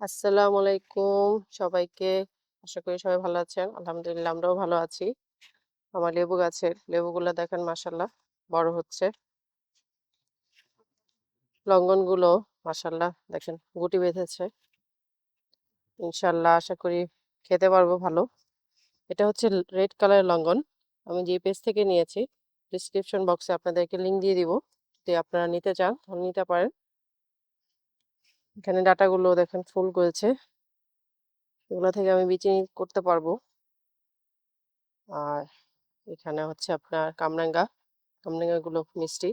আসসালামু আলাইকুম সবাইকে। আশা করি সবাই ভালো আছেন। আলহামদুলিল্লাহ আমরাও ভালো আছি। আমার লেবু গাছের লেবুগুলা দেখেন মাশাআল্লাহ, বড় হচ্ছে। লঙ্ঘনগুলো মাশাআল্লাহ দেখেন গুটি বেঁধেছে। ইনশাল্লাহ আশা করি খেতে পারব ভালো। এটা হচ্ছে রেড কালারের লঙ্ঘন। আমি যে পেজ থেকে নিয়েছি ডিসক্রিপশন বক্সে আপনাদেরকে লিংক দিয়ে দিব। যদি আপনারা নিতে চান নিতে পারেন। এখানে ডাঁটাগুলো দেখেন ফুল করেছে। এগুলা থেকে আমি বিচি করতে পারব। আর এখানে হচ্ছে আপনার কামরাঙ্গা। কামরাঙ্গাগুলো মিষ্টি।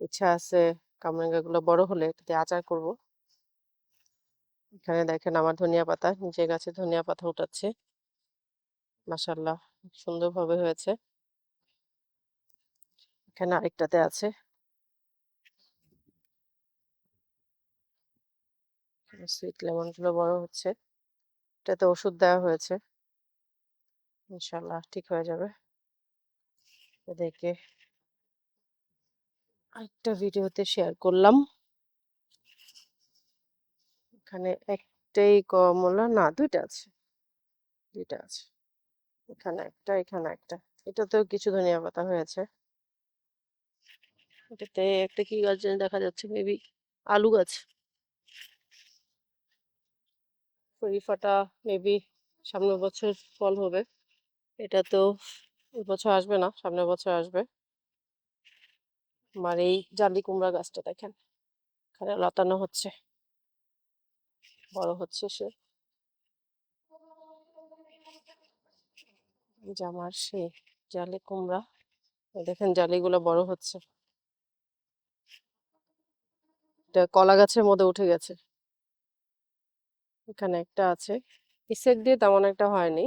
ইচ্ছা আছে কামরাঙ্গাগুলো বড় হলে এটা দিয়ে আচার করব। এখানে দেখেন আমার ধনিয়া পাতা, নিজের গাছে ধনিয়া পাতা উঠাচ্ছে। মাশাআল্লাহ সুন্দরভাবে হয়েছে। এখানে আরেকটাতে আছে। সুইট লেমনগুলো বড় হচ্ছে। এটাতে ওষুধ দেওয়া হয়েছে। ইনশাআল্লাহ ঠিক হয়ে যাবে। এদেরকে আরেকটা ভিডিওতে শেয়ার করলাম। এখানে একটাই কমলা না দুইটা আছে। দুইটা আছে। এখানে একটা, এখানে একটা। এটাতেও কিছু ধনিয়া পাতা হয়েছে। এটাতে একটা কি গাছ দেখা যাচ্ছে মেবি আলু গাছ। শরীফাটা মেবি সামনের বছর ফল হবে। এটা তো এবছর আসবে না, সামনের বছর আসবে। আমার এই জালি কুমড়া গাছটা দেখেন। এখানে লতানো হচ্ছে। বড় হচ্ছে সে। আমার সেই জালি কুমড়া। দেখেন জালিগুলো বড় হচ্ছে। এটা কলা গাছের মধ্যে উঠে গেছে। এখানে একটা আছে। সাইড দিয়ে তেমন একটা হয়নি।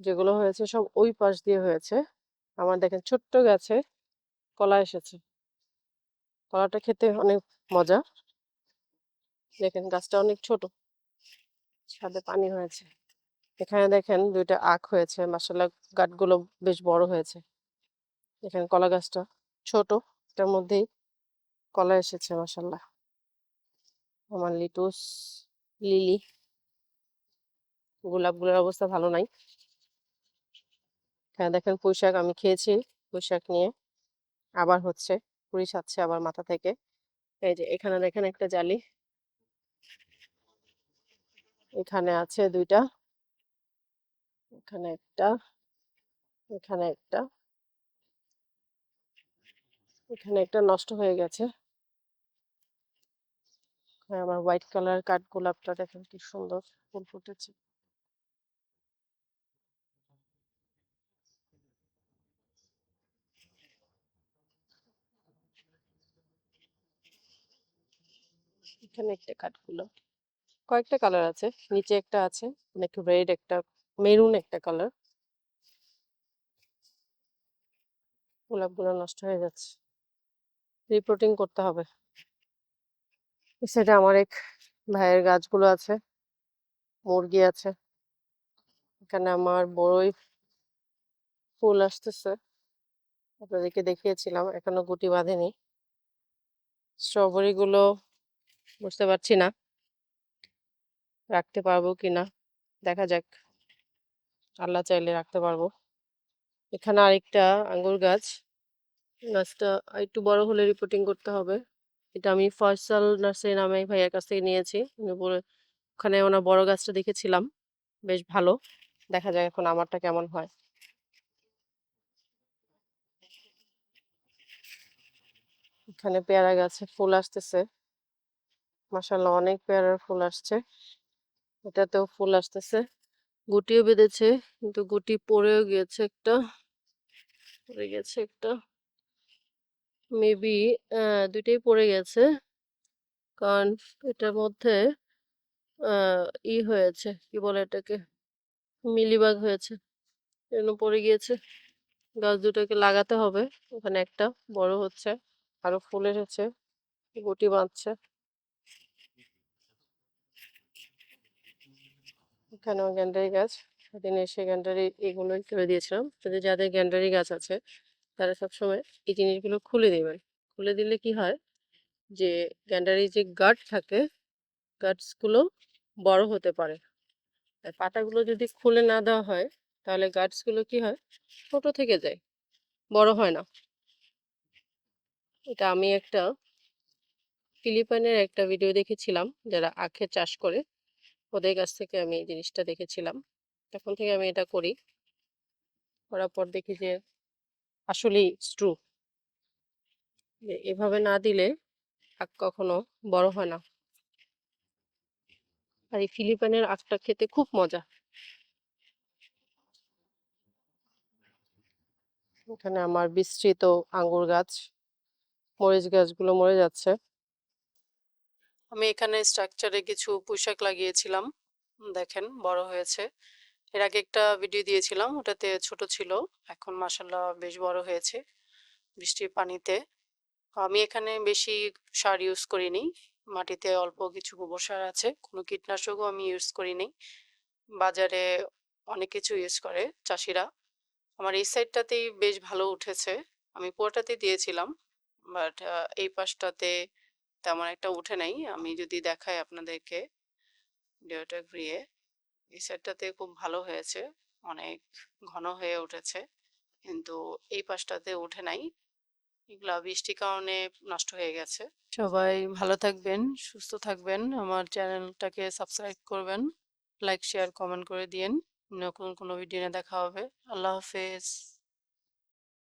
যেগুলো হয়েছে সব ওই পাশ দিয়ে হয়েছে। আমার দেখেন ছোট্ট গাছে কলা এসেছে। কলাটা খেতে অনেক মজা। দেখেন গাছটা অনেক ছোট। ছাদে পানি হয়েছে। এখানে দেখেন দুইটা আখ হয়েছে। মাশাআল্লাহ গাঁটগুলো বেশ বড় হয়েছে। দেখেন কলা গাছটা ছোট। এটার মধ্যেই কলা এসেছে মাশাআল্লাহ। আমার লিটুস, লিলি গোলাপগুলোর অবস্থা ভালো নাই। এখানে দেখেন পুঁইশাক আমি খেয়েছি পুঁইশাক নিয়ে। আবার হচ্ছে কুড়ি ছাড়ছে আবার মাথা থেকে। এই যে এখানে দেখেন একটা জালি। এখানে আছে দুইটা এখানে একটা, এখানে একটা। এখানে একটা নষ্ট হয়ে গেছে। হ্যাঁ, আমার হোয়াইট কালার কাঠ গোলাপটা দেখেন কি সুন্দর ফুল ফুটেছে। এখানে একটা কাঠগোলাপ। কয়েকটা কালার আছে। নিচে একটা আছে। অনেক রেড একটা, মেরুন একটা কালার। গোলাপগুলো নষ্ট হয়ে যাচ্ছে। রিপোর্টিং করতে হবে। সাইডে আমার এক ভাইয়ের গাছগুলো আছে। মুরগি আছে। এখানে আমার বড়ই ফুল আসতেছে। আপনাদেরকে দেখিয়েছিলাম। এখনও গুটি বাঁধেনি। স্ট্রবেরি গুলো বুঝতে পারছি না। রাখতে পারব কি না দেখা যাক। আল্লাহ চাইলে রাখতে পারব। এখানে আরেকটা আঙ্গুর গাছ। গাছটা আরেকটু বড় হলে রিপোর্টিং করতে হবে। এটা আমি ফয়সাল নার্সারি নামে ভাইয়ার কাছ থেকে নিয়েছি। ওখানে ওনার বড় গাছটা দেখেছিলাম। বেশ ভালো। দেখা যাক এখন আমারটা কেমন হয়। এখানে পেয়ারা গাছে ফুল আসতেছে। মাশাআল্লাহ অনেক পেয়ারার ফুল আসছে। এটাতেও ফুল আসতেছে। গুটিও বেঁধেছে। কিন্তু গুটি পড়েও গিয়েছে একটা। পড়ে গেছে একটা। মেবি অ্যা ২ টাই পড়ে গেছে। কারণ এটার মধ্যে ই হয়েছে। কি বলে এটাকে? মিলিবাগ হয়েছে। এজন্য পড়ে গিয়েছে। গাছ দুটাকে লাগাতে হবে। ওখানে একটা বড় হচ্ছে। আরও ফুল এসেছে। গুটি বাঁধছে। এখানেও গ্যান্ডারি গাছ। সেদিন এসে গ্যান্ডারি এগুলোই করে দিয়েছিলাম। যদি যাদের গ্যান্ডারি গাছ আছে, তারা সবসময় এই জিনিসগুলো খুলে দিবেন। খুলে দিলে কি হয়? যে, গ্যান্ডারি যে গাড থাকে গাডসগুলো বড় হতে পারে। আর পাতাগুলো যদি খুলে না দেওয়া হয়, তাহলে গাছগুলো কি হয়? ছোট থেকে যায়। বড় হয় না। এটা আমি একটা ফিলিপাইনের একটা ভিডিও দেখেছিলাম, যারা আখের চাষ করে। ওদের কাছ থেকে আমি এই জিনিসটা দেখেছিলাম। তখন থেকে আমি এটা করি। করার পর দেখি যে আসলেই ইটস ট্রু। এভাবে না দিলে আখ কখনো বড় হয় না। আর এই ফিলিপাইনের আখটা খেতে খুব মজা। এখানে আমার বিস্তৃত আঙ্গুর গাছ, মরিচ গাছগুলো মরে যাচ্ছে। আমি এখানে স্ট্রাকচারে কিছু পোশাক লাগিয়েছিলাম। দেখেন, বড় হয়েছে। এর আগে একটা ভিডিও দিয়েছিলাম, ওটাতে ছোট ছিল। এখন মাশাআল্লাহ বেশ বড় হয়েছে। বৃষ্টির পানিতে। আমি এখানে বেশি সার ইউজ করিনি। মাটিতে অল্প কিছু গোবর সার আছে। কোনো কীটনাশকও আমি ইউজ করিনি। বাজারে অনেক কিছু ইউজ করে চাষিরা আমার এই সাইডটাতেই বেশ ভালো উঠেছে। আমি পুরোটাতেই দিয়েছিলাম। বাট এই পাশটাতে তেমন একটা উঠে নাই। আমি যদি দেখাই আপনাদেরকে ভিডিওটা ঘুরিয়ে, এই সাইডটাতে খুব ভালো হয়েছে। অনেক ঘন হয়ে উঠেছে। কিন্তু এই পাশটাতে উঠে নাই। এগুলা বৃষ্টির কারণে নষ্ট হয়ে গেছে। সবাই ভালো থাকবেন, সুস্থ থাকবেন। আমার চ্যানেলটাকে সাবস্ক্রাইব করবেন। লাইক, শেয়ার, কমেন্ট করে দিয়েন। নতুন কোনো ভিডিও দেখা হবে। আল্লাহ হাফেজ।